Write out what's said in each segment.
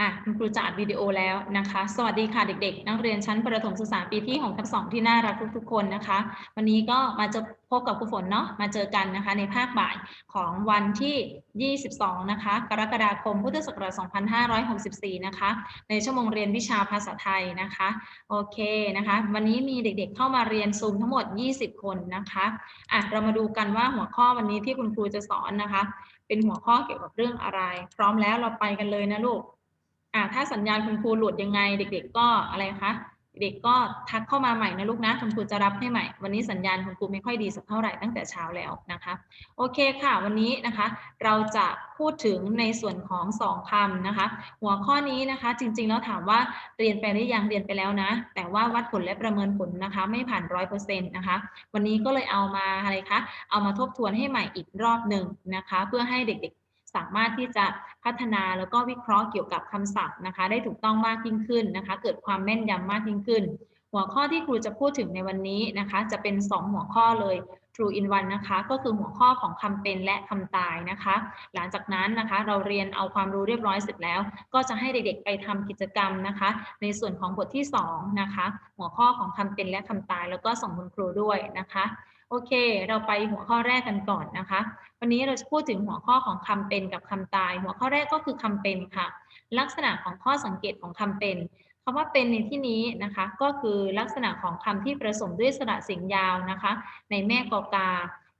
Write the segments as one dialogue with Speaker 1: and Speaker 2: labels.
Speaker 1: อะคุณครูจัดวิดีโอแล้วนะคะ สวัสดีค่ะเด็กๆ นักเรียนชั้นประถมศึกษาปีที่6ทับ2ที่น่ารักทุกๆคนนะคะ วันนี้ก็มาเจะพบกับครูฝนเนาะมาเจอกันนะคะ ในภาคบ่ายของวันที่ 22 นะคะ กรกฎาคมพุทธศักราช2564 นะคะ ในชั่วโมงเรียนวิชาภาษาไทยนะคะ โอเคนะคะ วันนี้มีเด็กๆ เข้ามาเรียนซูมทั้งหมด 20 คนนะคะอะเรามาดูกันว่าหัวข้อวันนี้ที่คุณครูจะสอนนะคะ เป็นหัวข้อเกี่ยวกับเรื่องอะไร พร้อมแล้วเราไปกันเลยนะลูก อ่าถ้าสัญญาณคุณครูหลุดยังไง เด็ก ๆ ก็อะไรคะเด็กก็ทักเข้ามาใหม่นะลูกนะคุณครูจะรับให้ใหม่ วันนี้สัญญาณคุณครูไม่ค่อยดีสักเท่าไหร่ตั้งแต่เช้าแล้วนะคะ โอเคค่ะ วันนี้นะคะ เราจะพูดถึงในส่วนของสองคำนะคะ หัวข้อนี้นะคะ จริงๆแล้วถามว่าเรียนไปหรือยังเรียนไปแล้วนะ แต่ว่าวัดผลและประเมินผลนะคะ ไม่ผ่านร้อยเปอร์เซ็นต์นะคะ วันนี้ก็เลยเอามาอะไรคะเอามาทบทวนให้ใหม่อีกรอบหนึ่งนะคะ เพื่อให้เด็ก ๆ สามารถที่จะพัฒนาแล้วก็วิเคราะห์เกี่ยวกับคำศัพท์นะคะ ได้ถูกต้องมากยิ่งขึ้นนะคะ เกิดความแม่นยำมากยิ่งขึ้น หัวข้อที่ครูจะพูดถึงในวันนี้นะคะ จะเป็น 2 หัวข้อเลย True in one นะคะ ก็คือหัวข้อของคำเป็นและคำตายนะคะ หลังจากนั้นนะคะเราเรียนเอาความรู้เรียบร้อยเสร็จแล้ว ก็จะให้เด็กๆไปทำกิจกรรมนะคะ ในส่วนของบทที่2นะคะ หัวข้อของคำเป็นและคำตาย แล้วก็ส่งคุณครูด้วยนะคะ โอเค เราไปหัวข้อแรกกันก่อนนะคะ วันนี้เราจะพูดถึงหัวข้อของคำเป็นกับคำตาย หัวข้อแรกก็คือคำเป็นค่ะ ลักษณะของข้อสังเกตของคำเป็นคำว่าเป็นในที่นี้นะคะ ก็คือลักษณะของคำที่ประสมด้วยสระเสียงยาวนะคะ ในแม่กอกา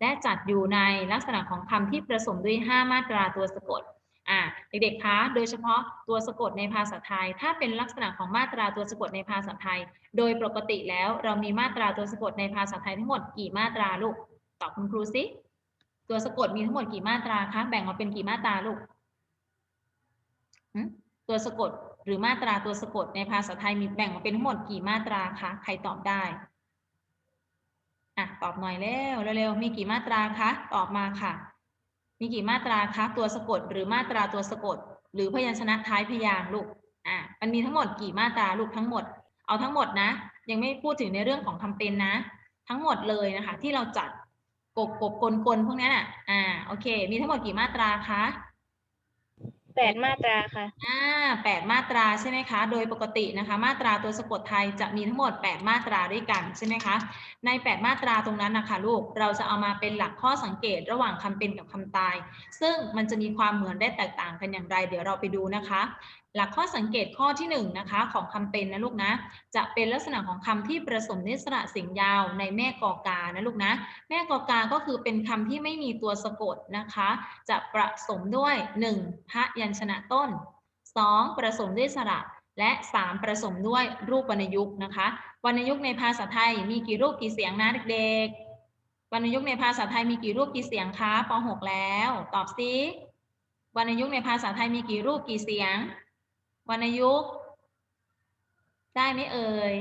Speaker 1: และจัดอยู่ในลักษณะของคำที่ประสมด้วย 5 มาตราตัวสะกด อ่าเด็กๆคะโดยเฉพาะตัวสะกดในภาษาไทย ถ้าเป็นลักษณะของมาตราตัวสะกดในภาษาไทย โดยปกติแล้วเรามีมาตราตัวสะกดในภาษาไทยทั้งหมดกี่มาตราลูกตอบคุณครูสิตัวสะกดมีทั้งหมดกี่มาตราคะแบ่งออกเป็นกี่มาตราลูกตัวสะกดหรือมาตราตัวสะกดในภาษาไทยมีแบ่งออกเป็นทั้งหมดกี่มาตราคะใครตอบได้อะตอบหน่อยเร็วเร็วๆมีกี่มาตราคะตอบมาค่ะ มีกี่มาตราคะตัวสะกด หรือมาตราตัวสะกด หรือพยัญชนะท้ายพยางค์ลูกอะมันมีทั้งหมดกี่มาตราลูกทั้งหมด เอาทั้งหมดนะ ยังไม่พูดถึงในเรื่องของคำเป็นนะ ทั้งหมดเลยนะคะ ที่เราจัดกบกบกลกลพวกนี้น่ะอ่าโอเค มีทั้งหมดกี่มาตราคะ
Speaker 2: แปดมาตราค่ะ
Speaker 1: อ่าแปดมาตราใช่ไหมคะ โดยปกตินะคะ มาตราตัวสะกดไทยจะมีทั้งหมด 8 มาตราด้วยกันใช่ไหมคะ ใน 8 มาตราตรงนั้นนะคะลูก เราจะเอามาเป็นหลักข้อสังเกตระหว่างคำเป็นกับคำตาย ซึ่งมันจะมีความเหมือนได้แตกต่างกันอย่างไร เดี๋ยวเราไปดูนะคะ หลักข้อสังเกตข้อที่1นงนะคะของคำเป็นนะลูกนะ จะเป็นลักษณะของคำที่ประสมนิสระเสียงยาวในแม่กอกานะลูกนะ แม่กอกาก็คือเป็นคำที่ไม่มีตัวสะกดนะคะ จะประสมด้วย 1. พยัญชนะต้น 2. ประสมด้วยสระและ 3. ประสมด้วยรูปวรรณยุกต์นะคะวรรณยุกต์ในภาษาไทยมีกี่รูปกี่เสียงนะเด็กๆวรรณยุกต์ในภาษาไทยมีกี่รูปกี่เสียงคะป .6 แล้ว ตอบสิวรรณยุกต์ในภาษาไทยมีกี่รูปกี่เสียง วรรณยุกต์ ได้ไหมเอ่ย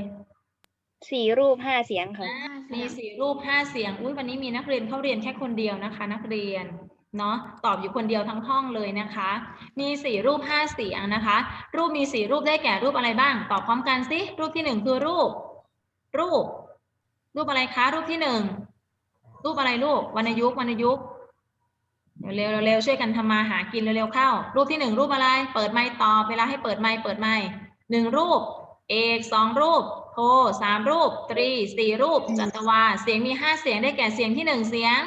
Speaker 2: สี่รูปห้าเสียงค่ะ
Speaker 1: อ่ามีสี่รูปห้าเสียง อุ้ยวันนี้มีนักเรียนเข้าเรียนแค่คนเดียวนะคะ นักเรียน เนาะตอบอยู่คนเดียวทั้งห้องเลยนะคะ มีสี่รูปห้าเสียงนะคะ รูปมีสี่รูปได้แก่รูปอะไรบ้าง ตอบพร้อมกันสิ รูปที่หนึ่งคือรูป รูป รูปอะไรคะ รูปที่หนึ่ง รูปอะไรลูก วรรณยุกต์ วรรณยุกต์ เร็วๆเร็วๆช่วยกันทำมาหากินเร็วๆเข้า รูปที่หนึ่งรูปอะไร เปิดไมค์ตอบเวลาให้เปิดไมค์เปิดไมค์หนึ่งรูป เอกสองรูป โทสามรูป ตรีสี่รูป จัตวา เสียงมีห้าเสียงได้แก่เสียงที่หนึ่งเสียง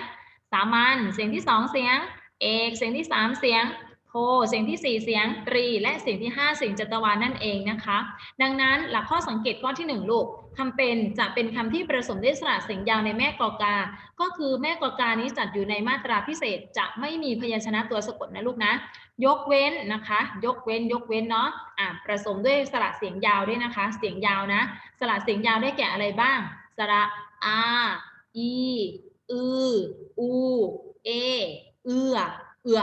Speaker 1: สามัญเสียงที่สองเสียง เอกเสียงที่สามเสียง โเสียงที่สี่เสียงตรี และเสียงที่ห้าเสียงจัตวานั่นเองนะคะ ดังนั้นหลักข้อสังเกตข้อที่หนึ่งลูกคำเป็นจะเป็นคำที่ประสมด้วยสระเสียงยาวในแม่กอกา ก็คือแม่กอกานี้จัดอยู่ในมาตราพิเศษจะไม่มีพยัญชนะตัวสะกดนะลูกนะ ยกเว้นนะคะ ยกเว้นยกเว้นเนาะอะประสมด้วยสระเสียงยาวด้วยนะคะ เสียงยาวนะ สระเสียงยาวได้แก่อะไรบ้าง สระอาอีอืออูเอเอือเอือ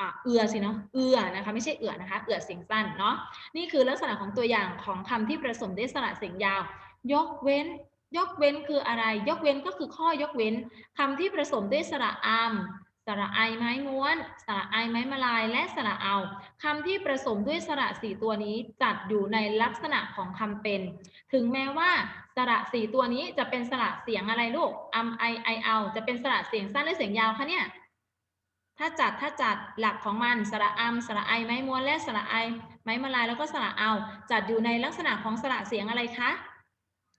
Speaker 1: อะเอือสิเนาะเอือนะคะไม่ใช่เอือนะคะ เอือเสียงสั้นเนาะนี่คือลักษณะของตัวอย่างของคำที่ประสมด้วยสระเสียงยาว ยกเว้น ยกเว้นคืออะไร ยกเว้นก็คือข้อยกเว้นคำที่ผสมด้วยสระอามสระไอไม้ม้วน สระไอไม้มาลาย และสระเอาคำที่ผสมด้วยสระสี่ตัวนี้จัดอยู่ในลักษณะของคำเป็น ถึงแม้ว่าสระสี่ตัวนี้จะเป็นสระเสียงอะไรลูกอัมไอไอเอา จะเป็นสระเสียงสั้นหรือเสียงยาวคะเนี่ย ถ้าจัดถ้าจัดหลักของมันสระอัมสระไอไม้ม้วนและสระไอไม้มาลายแล้วก็สระเอา จัดอยู่ในลักษณะของสระเสียงอะไรคะ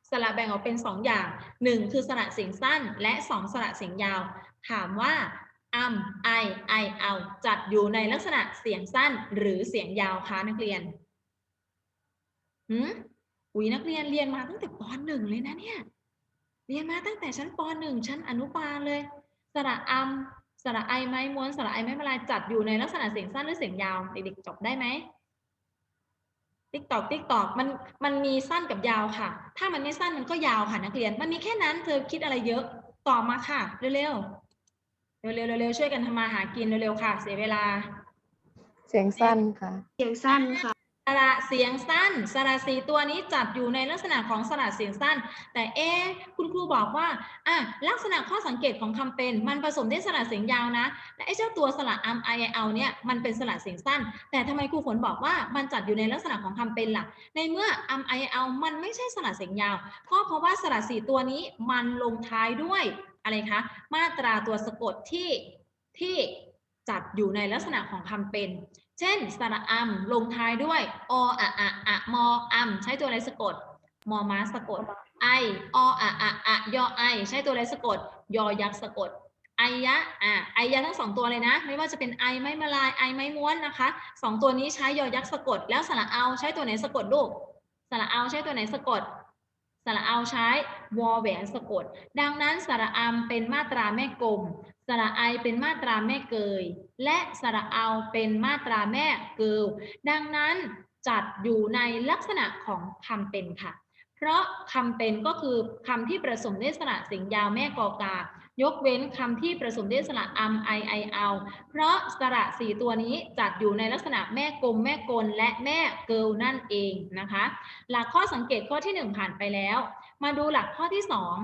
Speaker 1: สระแบ่งออกเป็นสองอย่างหนึ่งคือสระเสียงสั้น และสองสระเสียงยาว ถามว่าอัมไอไอเอาจัดอยู่ในลักษณะเสียงสั้นหรือเสียงยาวคะนักเรียนหืมอุ้ยนักเรียนเรียนมาตั้งแต่ปหนึ่งเลยนะเนี่ย เรียนมาตั้งแต่ชั้นปหนึ่งชั้นอนุบาลเลย สระอัม สระไอไม้ม้วนสระไอไม้มาลายจัดอยู่ในลักษณะเสียงสั้นหรือเสียงยาวเด็กๆจบได้ไหมติ๊กตอกติ๊กตอกมันมันมีสั้นกับยาวค่ะ ถ้ามันไม่สั้นมันก็ยาวค่ะนักเรียน มันมีแค่นั้นเธอคิดอะไรเยอะตอบมาค่ะ เร็วๆเร็วๆเร็วๆช่วยกันทำมาหากินเร็วๆค่ะ เสียเวลา
Speaker 3: เสียงสั้นค่ะ
Speaker 2: เสียงสั้นค่ะ
Speaker 1: สระเสียงสั้น สระสีตัวนี้จัดอยู่ในลักษณะของสระเสียงสั้น แต่เอ๊คุณครูบอกว่าอะลักษณะข้อสังเกตของคำเป็น มันผสมด้วยสระเสียงยาวนะและไอ้เจ้าตัวสระอัมไอเอาเนี่ยมันเป็นสระเสียงสั้น แต่ทำไมครูฝนบอกว่ามันจัดอยู่ในลักษณะของคำเป็นล่ะ ในเมื่ออัมไอเอามันไม่ใช่สระเสียงยาวก็เพราะว่าสระสีตัวนี้มันลงท้ายด้วยอะไรคะมาตราตัวสะกดที่ที่จัดอยู่ในลักษณะของคำเป็น เช่นสระอัมลงท้ายด้วยออะอะอะมออัมใช้ตัวอะไรสะกด มอมาสะกด ไอออะอะอะยอไอ ใช้ตัวอะไรสะกด ยอยักษ์สะกดไอยะอะไอยะทั้งสองตัวเลยนะ ไม่ว่าจะเป็นไอไม้มาลายไอไม้ม้วนนะคะสองตัวนี้ใช้ยอยักษ์สะกด แล้วสระเอาใช้ตัวไหนสะกดลูกสระเอาใช้ตัวไหนสะกด สระเอาใช้วอแหวนสะกด ดังนั้นสระอัมเป็นมาตราแม่กลม สระไอเป็นมาตราแม่เกย และสระเอาเป็นมาตราแม่เกิลดังนั้นจัดอยู่ในลักษณะของคำเป็นค่ะ เพราะคำเป็นก็คือคำที่ประสมด้วยสระเสียงยาวแม่กอกา ยกเว้นคำที่ประสมด้วยสระอัมไอไอเอาเพราะสระสี่ตัวนี้จัดอยู่ในลักษณะแม่กลมแม่กลและแม่เกิลนั่นเองนะคะ หลักข้อสังเกตข้อที่หนึ่งผ่านไปแล้ว มาดูหลักข้อที่สอง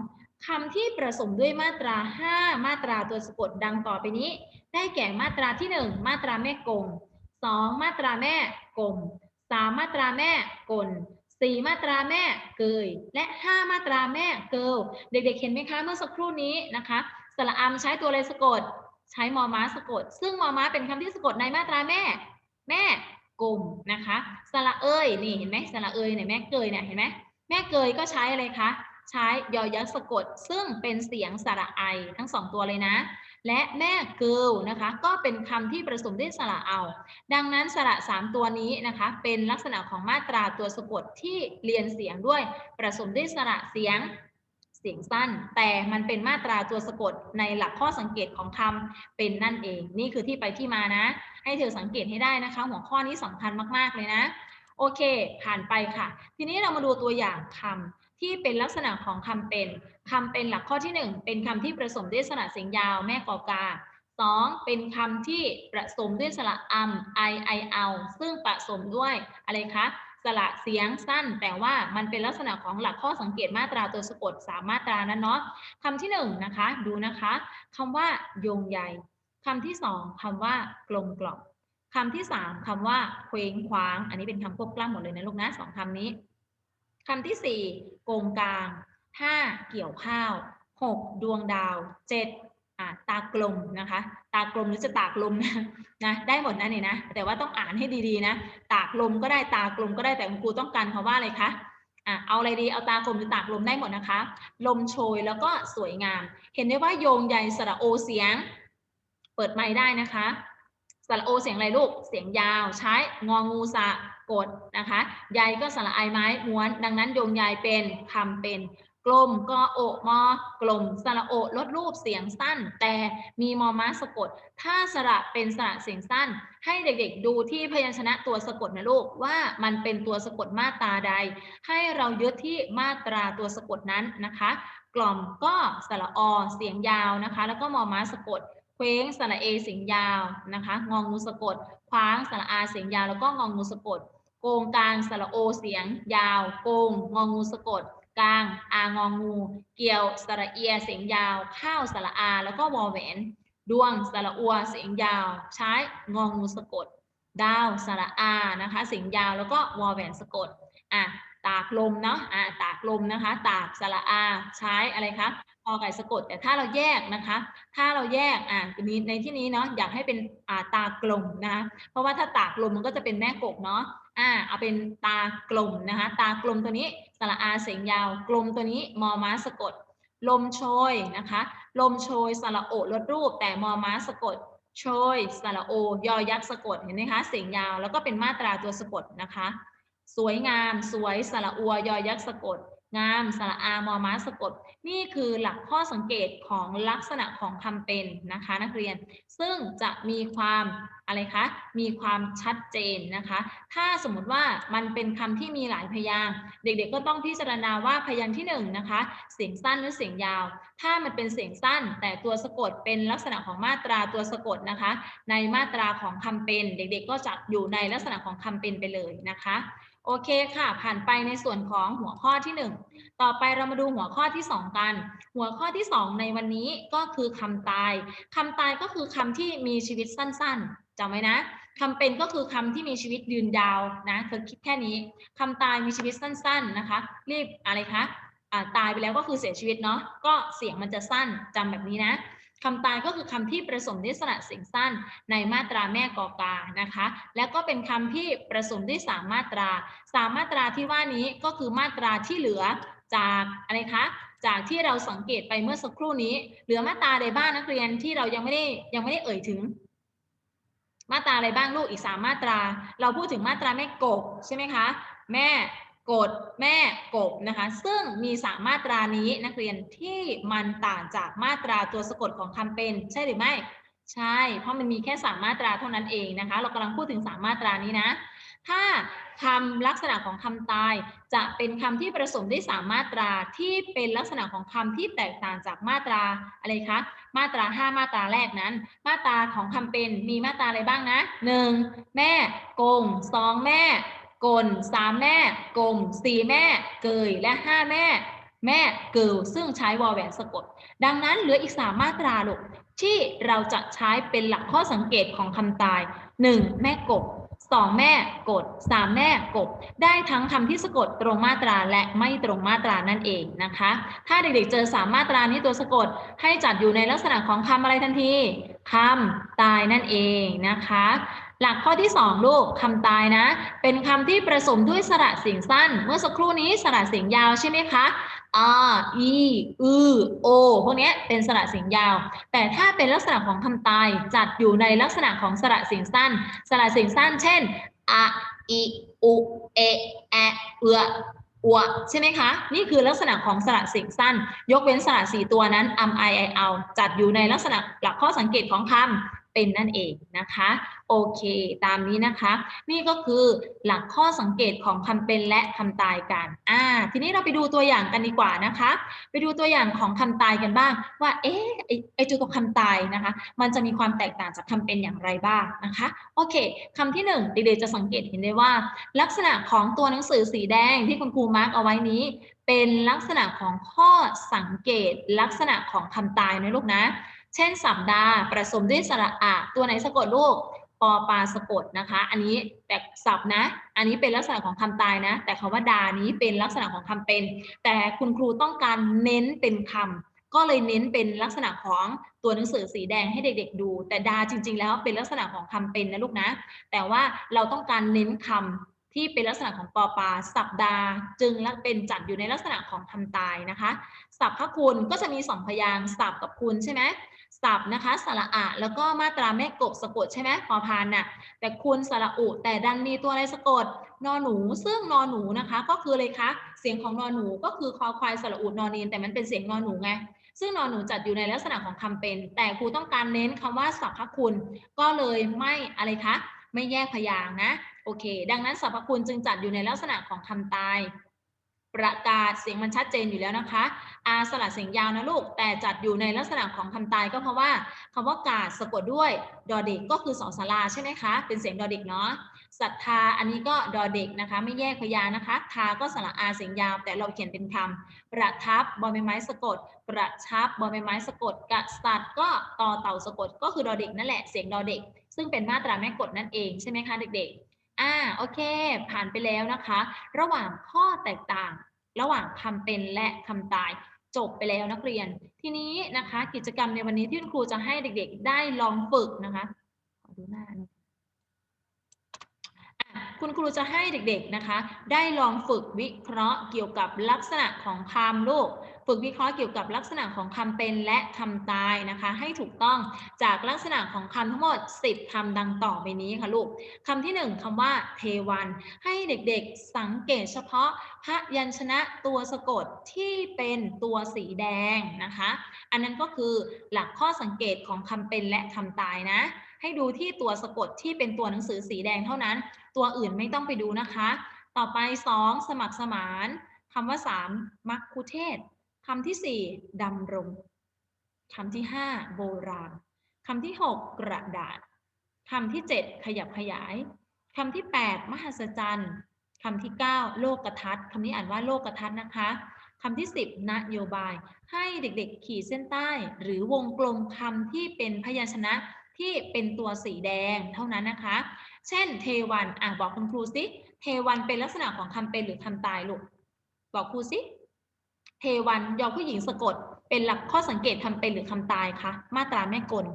Speaker 1: คำที่ประสมด้วยมาตรา 5 มาตราตัวสะกดดังต่อไปนี้ ได้แก่มาตราที่ 1 มาตราแม่กลม2 มาตราแม่กลม3มาตราแม่กล 4มาตราแม่เกย และ5มาตราแม่เกิลเด็กๆ เห็นไหมคะเมื่อสักครู่นี้นะคะสระอัมใช้ตัวอะไรสะกด ใช้มอม้าสะกด ซึ่งมอม้าเป็นคำที่สะกดในมาตราแม่ แม่กลมนะคะสระเอ้ยนี่เห็นไหมสระเอ้ยเนี่ยแม่เกยเนี่ยเห็นไหมแม่เกยก็ใช้อะไรคะใช้ยอยักษ์สะกด ซึ่งเป็นเสียงสระไอทั้งสองตัวเลยนะ และแม่เกิลนะคะ ก็เป็นคำที่ผสมด้วยสระเอา ดังนั้นสระสามตัวนี้นะคะ เป็นลักษณะของมาตราตัวสะกดที่เรียนเสียงด้วยผสมด้วยสระเสียงเสียงสั้น แต่มันเป็นมาตราตัวสะกดในหลักข้อสังเกตของคำเป็นนั่นเอง นี่คือที่ไปที่มานะ ให้เธอสังเกตให้ได้นะคะ หัวข้อนี้สำคัญมากๆเลยนะ โอเค ผ่านไปค่ะ ทีนี้เรามาดูตัวอย่างคำ ที่เป็นลักษณะของคำเป็นคำเป็นหลักข้อที่หนึ่งเป็นคำที่ผสมด้วยสระเสียงยาวแม่กอกาสองเป็นคำที่ผสมด้วยสระอัมไอไอเอาซึ่งผสมด้วยอะไรคะสระเสียงสั้น แต่ว่ามันเป็นลักษณะของหลักข้อสังเกตมาตราตัวสะกดสามมาตรานั้นเนาะคำที่หนึ่งนะคะดูนะคะคำว่าโยงใยคำที่สองคำว่ากลมกล่อมคำที่สามคำว่าเคว้งคว้าง อันนี้เป็นคำควบกล้ำหมดเลยนะลูกนะสองคำนี้ คำที่สี่โกงกลางห้าเกี่ยวข้าวหกดวงดาวเจ็ดอ่าตากลมนะคะ ตากลมหรือจะตากลมนะนะได้หมดนะนี่นะ แต่ว่าต้องอ่านให้ดีๆนะ ตากลมก็ได้ตากลมก็ได้แต่คุณครูต้องการคำว่าอะไรคะอะเอาอะไรดีเอาตากลมหรือตากลมได้หมดนะคะ ลมโชยแล้วก็สวยงาม เห็นได้ว่าโยงใยสระโอเสียง เปิดไมค์ได้นะคะสระโอเสียงอะไรลูกเสียงยาวใช้งองูสะ กดนะคะใยก็สระไอไม้ม้วน ดังนั้นโยงใยเป็นคำเป็นกลมกอโอมอกลมสระโอลดรูปเสียงสั้น แต่มีมอม้าสะกด ถ้าสระเป็นสระเสียงสั้น ให้เด็กๆดูที่พยัญชนะตัวสะกดนะลูกว่ามันเป็นตัวสะกดมาตราใด ให้เรายึดที่มาตราตัวสะกดนั้นนะคะ กล่อมก็สระอเสียงยาวนะคะ แล้วก็มอม้าสะกดเคว้งสระเอเสียงยาวนะคะ งองงูสะกดคว้างสระอาเสียงยาวแล้วก็งองงูสะกด โกงกลางสระโอเสียง ยาว โกง งองูสะกด กลาง อางองู เกี่ยว สระเอีย เสียงยาว ข้าวสระอา แล้วก็วอแหวน ดวง สระอัว เสียงยาว ใช้ งองูสะกด ดาว สระอา นะคะ เสียงยาว แล้วก็วอแหวนสะกด อะ ตากลมเนาะ อะ ตากลมนะคะ ตาก สระอา ใช้อะไรคะกอไก่สะกดแต่ถ้าเราแยกนะคะ ถ้าเราแยกอ่านี้ในที่นี้เนาะอยากให้เป็นอ่าตากลมนะคะเพราะว่าถ้าตากลมมันก็จะเป็นแม่กบเนาะ อ่าเอาเป็นตากลมนะคะ ตากลมตัวนี้สระอาเสียงยาว กลมตัวนี้มอม้าสะกด ลมโชยนะคะ ลมโชยสระโอลดรูป แต่มอม้าสะกดโชยสระโอยอยักษ์สะกดเห็นไหมคะเสียงยาวแล้วก็เป็นมาตราตัวสะกดนะคะ สวยงาม สวยสระอัวยอยักษ์สะกด งามสระอามอม้าสะกด นี่คือหลักข้อสังเกตของลักษณะของคำเป็นนะคะนักเรียน ซึ่งจะมีความอะไรคะ มีความชัดเจนนะคะ ถ้าสมมติว่ามันเป็นคำที่มีหลายพยาง เด็กๆก็ต้องพิจารณาว่าพยางที่หนึ่งนะคะ เสียงสั้นหรือเสียงยาว ถ้ามันเป็นเสียงสั้น แต่ตัวสะกดเป็นลักษณะของมาตราตัวสะกดนะคะ ในมาตราของคำเป็น เด็กๆก็จะอยู่ในลักษณะของคำเป็นไปเลยนะคะ โอเคค่ะ ผ่านไปในส่วนของหัวข้อที่หนึ่งต่อไปเรามาดูหัวข้อที่ 2 กัน หัวข้อที่ 2 ในวันนี้ก็คือคำตายคำตายก็คือคำที่มีชีวิตสั้นๆจำไว้นะคำเป็นก็คือคำที่มีชีวิตยืนยาวนะเธอคิดแค่นี้คำตายมีชีวิตสั้น ๆนะคะ รีบอะไรคะอ่าตายไปแล้วก็คือเสียชีวิตเนาะก็เสียงมันจะสั้นจำแบบนี้นะ คำตายก็คือคำที่ผสมด้วยสระเสียงสั้นในมาตราแม่กอกานะคะ แล้วก็เป็นคำที่ผสมด้วยสามมาตราสามมาตราที่ว่านี้ก็คือมาตราที่เหลือจากอะไรคะ จากที่เราสังเกตไปเมื่อสักครู่นี้ เหลือมาตราใดบ้างนักเรียนที่เรายังไม่ได้ยังไม่ได้เอ่ยถึง มาตราอะไรบ้างลูกอีกสามมาตรา เราพูดถึงมาตราแม่กบใช่ไหมคะ แม่ กดแม่กบนะคะ ซึ่งมีสามมาตรานี้นักเรียนที่มันต่างจากมาตราตัวสะกดของคำเป็น ใช่หรือไม่ ใช่ เพราะมันมีแค่สามมาตราเท่านั้นเองนะคะ เรากำลังพูดถึงสามมาตรานี้นะ ถ้าคำลักษณะของคำตาย จะเป็นคำที่ผสมด้วยสามมาตราที่เป็นลักษณะของคำที่แตกต่างจากมาตราอะไรคะ มาตราห้ามาตราแรกนั้น มาตราของคำเป็นมีมาตราอะไรบ้างนะหนึ่งแม่กงสองแม่ กลสามแม่กลมสี่แม่เกยและห้าแม่ แม่เกิลซึ่งใช้วอแหวนสะกด ดังนั้นเหลืออีกสามมาตราลูกที่เราจะใช้เป็นหลักข้อสังเกตของคำตาย 1. แม่กบ 2. แม่กด 3. แม่กบ ได้ทั้งคำที่สะกดตรงมาตราและไม่ตรงมาตรานั่นเองนะคะ ถ้าเด็กๆเจอสามมาตรานี้ตัวสะกดให้จัดอยู่ในลักษณะของคำอะไรทันทีคำตายนั่นเองนะคะ หลักข้อที่ 2 ลูกคำตายนะ เป็นคำที่ผสมด้วยสระเสียงสั้น เมื่อสักครู่นี้สระเสียงยาวใช่ไหมคะอ อีอือโอ พวกนี้เป็นสระเสียงยาว แต่ถ้าเป็นลักษณะของคำตายจัดอยู่ในลักษณะของสระเสียงสั้น สระเสียงสั้น เช่นอะอีอุเอแอเอืออวใช่ไหมคะ นี่คือลักษณะของสระเสียงสั้น ยกเว้นสระสี่ตัวนั้นอัมไอไอเอาจัดอยู่ในลักษณะหลักข้อสังเกตของคำ เป็นนั่นเองนะคะโอเค ตามนี้นะคะ นี่ก็คือหลักข้อสังเกตของคำเป็นและคำตายกันอ่าทีนี้เราไปดูตัวอย่างกันดีกว่านะคะ ไปดูตัวอย่างของคำตายกันบ้าง ว่าเอ๊ะไอจุดตัวคำตายนะคะ มันจะมีความแตกต่างจากคำเป็นอย่างไรบ้างนะคะโอเคคำที่หนึ่งเด็กๆจะสังเกตเห็นได้ว่า ลักษณะของตัวหนังสือสีแดงที่คุณครูมาร์กเอาไว้นี้เป็นลักษณะของข้อสังเกตลักษณะของคำตายนะลูกนะ เช่น สัปดาห์ผสมด้วยสระอะตัวไหนสะกดลูกปอปลาสะกดนะคะ อันนี้แต่ศัพท์นะ อันนี้เป็นลักษณะของคำตายนะ แต่คำว่าดานี้เป็นลักษณะของคำเป็น แต่คุณครูต้องการเน้นเป็นคำก็เลยเน้นเป็นลักษณะของตัวหนังสือสีแดงให้เด็กๆดู แต่ดาจริง ๆ แล้วเป็นลักษณะของคำเป็นนะลูกนะ แต่ว่าเราต้องการเน้นคำที่เป็นลักษณะของปอปลาสัปดาห์ จึงเป็นจัดอยู่ในลักษณะของคำตายนะคะ ศัพท์พคุณก็จะมีสองพยางศัพท์กับคุณใช่ไหม ศัพท์นะคะสระอะแล้วก็มาตราแม่กบสะกดใช่ไหมพอพานน่ะแต่คุณสระอุแต่ดันมีตัวอะไรสะกดนอหนู ซึ่งนอหนูนะคะ ก็คือเลยคะเสียงของนอหนูก็คือคอควายสระอุนอนีนแต่มันเป็นเสียงนอหนูไงซึ่งนอหนูจัดอยู่ในลักษณะของคำเป็น แต่ครูต้องการเน้นคำว่าสรรพคุณ ก็เลยไม่อะไรคะ ไม่แยกพยางนะโอเค ดังนั้นสรรพคุณจึงจัดอยู่ในลักษณะของคำตาย ประกาศเสียงมันชัดเจนอยู่แล้วนะคะอาสระเสียงยาวนะลูก แต่จัดอยู่ในลักษณะของคำตายก็เพราะว่าคำว่ากาดสะกดด้วยดอเด็กก็คือสองสาราใช่ไหมคะ เป็นเสียงดอเด็กเนาะศรัทธาอันนี้ก็ดอเด็กนะคะ ไม่แยกพยานะคะทาก็สระอาเสียงยาว แต่เราเขียนเป็นคำประทับบอใบไม้สะกด ประชับบอใบไม้สะกดกษัตริย์ก็ต่อเต่าสะกดก็คือดอเด็กนั่นแหละเสียงดอเด็ก ซึ่งเป็นมาตราแม่กฎนั่นเองใช่ไหมคะเด็กๆอ่าโอเค ผ่านไปแล้วนะคะ ระหว่างข้อแตกต่าง ระหว่างคำเป็นและคำตายจบไปแล้วนักเรียน ทีนี้นะคะ กิจกรรมในวันนี้ที่คุณครูจะให้เด็กๆ ได้ลองฝึกนะคะขอดูหน้านะคุณครูจะให้เด็กๆนะคะ ได้ลองฝึกวิเคราะห์เกี่ยวกับลักษณะของคำลูก ฝึกวิเคราะห์เกี่ยวกับลักษณะของคำเป็นและคำตายนะคะ ให้ถูกต้องจากลักษณะของคำทั้งหมด 10คำดังต่อไปนี้ค่ะลูกคำที่หนึ่งคำว่าเทวัน ให้เด็กๆสังเกตเฉพาะพระยัญชนะตัวสะกดที่เป็นตัวสีแดงนะคะ อันนั้นก็คือหลักข้อสังเกตของคำเป็นและคำตายนะ ให้ดูที่ตัวสะกดที่เป็นตัวหนังสือสีแดงเท่านั้น ตัวอื่นไม่ต้องไปดูนะคะ ต่อไป 2 สมัครสมานคำว่า 3 มักคุเทศ คำที่4ดำรงคำที่5โบราณคำที่6กกระดาษคำที่7ขยับขยายคำที่8มหัศจรรย์คำที่9โลกทัศน์คำนี้อ่านว่าโลกทัศน์นะคะคำที่10นโยบาย ให้เด็กๆขีดเส้นใต้ หรือวงกลมคำที่เป็นพยัญชนะที่เป็นตัวสีแดงเท่านั้นนะคะ เช่น เทวันอะบอกคุณครูสิ เทวันเป็นลักษณะของคำเป็นหรือคำตายลูก บอกครูสิ เทวันยอผู้หญิงสะกด เป็นหลักข้อสังเกตคำเป็นหรือคำตายคะมาตราแม่กล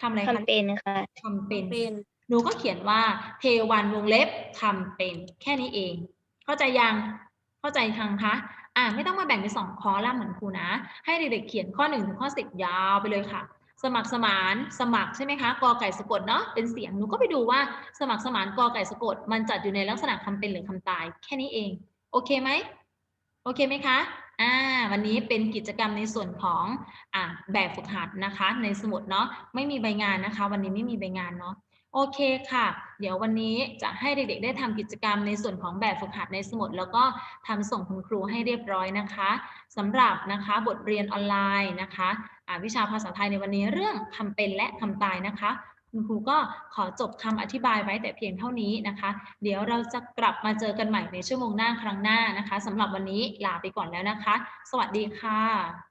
Speaker 1: คำอะไรคะ
Speaker 2: คำเป็นค่ะ
Speaker 1: คำเป็น
Speaker 4: เป็น
Speaker 1: หนูก็เขียนว่า เทวันวงเล็บคำเป็น แค่นี้เอง เข้าใจยังเข้าใจยังคะอ่าไม่ต้องมาแบ่งเป็นสองคอลัมน์เหมือนครูนะ ให้เด็กๆเขียนข้อหนึ่งถึงข้อสิบยาวไปเลยค่ะสมัครสมานสมัครใช่ไหมคะกอไก่สะกดเนาะเป็นเสียงหนูก็ไปดูว่าสมัครสมานกอไก่สะกด มันจัดอยู่ในลักษณะคำเป็นหรือคำตาย แค่นี้เอง โอเคไหมโอเคไหมคะ อ่าวันนี้เป็นกิจกรรมในส่วนของอ่าแบบฝึกหัดนะคะ ในสมุดเนาะไม่มีใบงานนะคะ วันนี้ไม่มีใบงานเนาะโอเคค่ะ เดี๋ยววันนี้จะให้เด็กๆ ได้ทำกิจกรรมในส่วนของแบบฝึกหัดในสมุด แล้วก็ทำส่งคุณครูให้เรียบร้อยนะคะสำหรับนะคะบทเรียนออนไลน์นะคะอ่าวิชาภาษาไทยในวันนี้เรื่องคำเป็นและคำตายนะคะ คุณครูก็ขอจบคำอธิบายไว้แต่เพียงเท่านี้นะคะ เดี๋ยวเราจะกลับมาเจอกันใหม่ในชั่วโมงหน้าครั้งหน้านะคะสำหรับวันนี้ลาไปก่อนแล้วนะคะ สวัสดีค่ะ